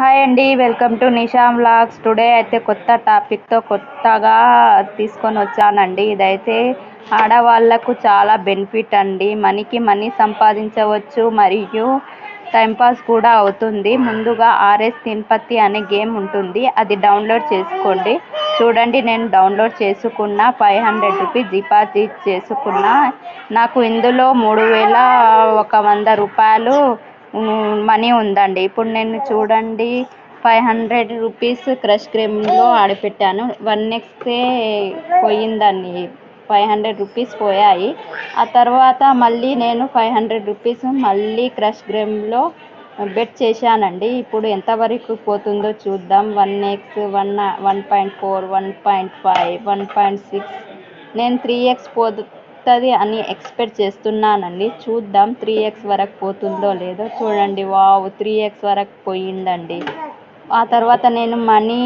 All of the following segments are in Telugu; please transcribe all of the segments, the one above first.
హాయ్ అండి welcome to Nisha vlogs today అయితే కొత్త టాపిక్తో కొత్తగా తీసుకొని వచ్చానండి. ఇదైతే ఆడవాళ్ళకు చాలా బెనిఫిట్ అండి. మనీకి మనీ సంపాదించవచ్చు మరియు టైంపాస్ కూడా అవుతుంది. ముందుగా ఆర్ఎస్ తిన్పత్తి అనే గేమ్ ఉంటుంది. అది డౌన్లోడ్ చేసుకోండి. చూడండి నేను డౌన్లోడ్ చేసుకున్న ఫైవ్ హండ్రెడ్ రూపీస్ డిపాజిట్ చేసుకున్న. నాకు ఇందులో మూడు వేల ఒక వంద రూపాయలు మనీ ఉందండి. ఇప్పుడు నేను చూడండి ఫైవ్ హండ్రెడ్ రూపీస్ క్రష్ క్రీమ్లో ఆడిపెట్టాను. వన్ ఎక్స్కే పోయిందండి. ఫైవ్ హండ్రెడ్ రూపీస్ పోయాయి. ఆ తర్వాత మళ్ళీ నేను ఫైవ్ హండ్రెడ్ రూపీస్ మళ్ళీ క్రష్ గ్రేమ్లో బెట్ చేశానండి. ఇప్పుడు ఎంతవరకు పోతుందో చూద్దాం. One x one one point four one point five one point six. నేను త్రీ ఎక్స్ వస్తుంది అని ఎక్స్పెక్ట్ చేస్తున్నానండి. చూద్దాం త్రీ ఎక్స్ వరకు పోతుందో లేదో. చూడండి వావ్ త్రీ ఎక్స్ వరకు పోయిందండి. ఆ తర్వాత నేను మనీ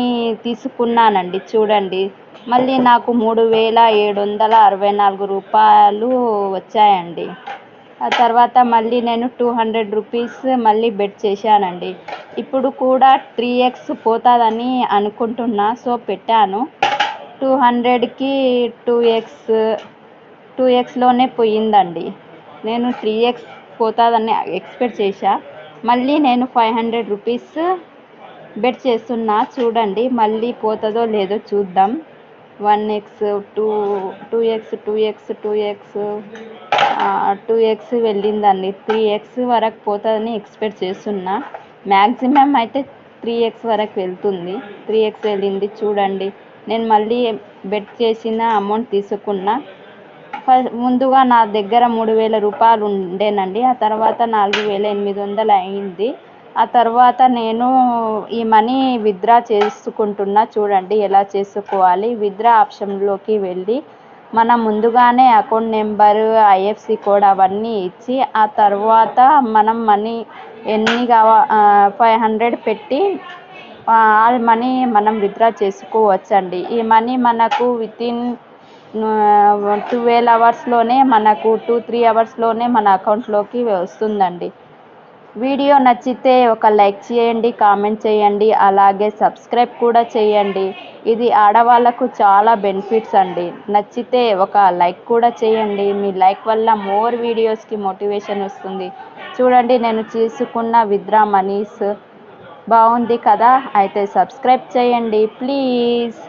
తీసుకున్నానండి చూడండి. మళ్ళీ నాకు మూడు వేల ఏడు వందల అరవై నాలుగు రూపాయలు వచ్చాయండి. ఆ తర్వాత మళ్ళీ నేను టూ హండ్రెడ్ రూపీస్ మళ్ళీ బెట్ చేశానండి. ఇప్పుడు కూడా త్రీ ఎక్స్ పోతుందని అనుకుంటున్నా సో పెట్టాను. టూ హండ్రెడ్కి టూ ఎక్స్ టూ ఎక్స్లోనే పోయిందండి. నేను త్రీ ఎక్స్ పోతుందని ఎక్స్పెక్ట్ చేశా. మళ్ళీ నేను ఫైవ్ హండ్రెడ్ రూపీస్ బెట్ చేస్తున్నా. చూడండి మళ్ళీ పోతుందో లేదో చూద్దాం. One x two two x two x two x two x వెళ్ళిందండి. Three X వరకు పోతుందని ఎక్స్పెక్ట్ చేస్తున్నా. మ్యాక్సిమం అయితే త్రీ ఎక్స్ వరకు వెళ్తుంది. త్రీ ఎక్స్ వెళ్ళింది చూడండి. నేను మళ్ళీ బెట్ చేసిన అమౌంట్ తీసుకున్నా. ముందుగా నా దగ్గర మూడు వేల రూపాయలు ఉండేనండి. ఆ తర్వాత నాలుగు వేల ఎనిమిది వందలు అయింది. ఆ తర్వాత నేను ఈ మనీ విత్డ్రా చేసుకుంటున్నా. చూడండి ఎలా చేసుకోవాలి. విత్డ్రా ఆప్షన్లోకి వెళ్ళి మనం ముందుగానే అకౌంట్ నెంబర్ ఐఎఫ్సి కోడ్ అవన్నీ ఇచ్చి ఆ తర్వాత మనం మనీ ఎన్ని కావా ఫైవ్ హండ్రెడ్ పెట్టి ఆల్ మనీ మనం విత్డ్రా చేసుకోవచ్చండి. ఈ మనీ మనకు వితిన్ ట్వెల్వ్ అవర్స్లోనే మనకు టూ త్రీ అవర్స్లోనే మన అకౌంట్లోకి వస్తుందండి. వీడియో నచ్చితే ఒక లైక్ చేయండి కామెంట్ చేయండి అలాగే సబ్స్క్రైబ్ కూడా చేయండి. ఇది ఆడవాళ్ళకు చాలా బెనిఫిట్స్ అండి. నచ్చితే ఒక లైక్ కూడా చేయండి. మీ లైక్ వల్ల మోర్ వీడియోస్కి మోటివేషన్ వస్తుంది. చూడండి నేను తీసుకున్న విత్డ్రా మనీస్. బాగుంది కదా? అయితే సబ్స్క్రైబ్ చేయండి ప్లీజ్